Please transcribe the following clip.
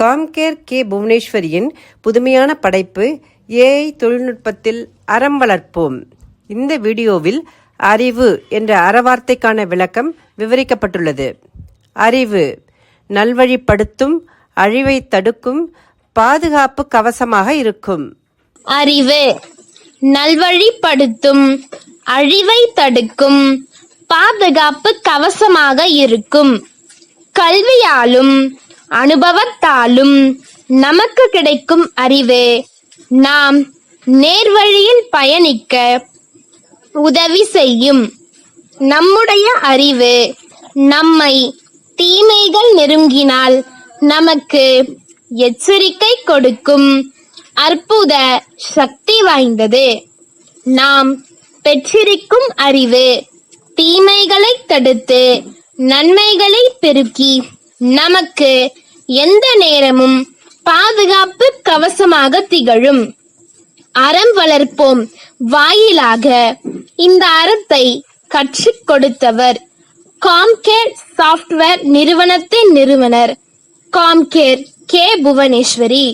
Compcare K. புவனேஸ்வரியின் புதுமையான படைப்பு AI தொழில்நுட்பத்தில் அறம் வளர்ப்போம். இந்த வீடியோவில் அறிவு என்ற அறவார்த்தைக்கான விளக்கம் விவரிக்கப்பட்டுள்ளது. அறிவு நல்வழிப்படுத்தும் அழிவை தடுக்கும் பாதுகாப்பு கவசமாக இருக்கும். அறிவு நல்வழிப்படுத்தும் அழிவை தடுக்கும் பாதுகாப்பு கவசமாக இருக்கும். கல்வியாலும் அனுபவத்தாலும் நமக்கு கிடைக்கும் அறிவு. நாம் நேர்வழியில் பயணிக்க உதவி செய்யும் நம்முடைய அறிவு. நம்மை தீமைகள் நெருங்கினால் நமக்கு எச்சரிக்கை கொடுக்கும் அற்புத சக்தி வாய்ந்தது. நாம் பெற்றிருக்கும் அறிவு தீமைகளை தடுத்து நன்மைகளை பெருக்கி நமக்கு எந்த நேரமும் பாதுகாப்பு கவசமாக திகழும். அறம் வளர்ப்போம். வாயிலாக இந்த அறத்தை கற்றுக் கொடுத்தவர் காம்கேர் சாஃப்ட்வேர் நிறுவனத்தின் நிறுவனர் காம்கேர் கே புவனேஸ்வரி.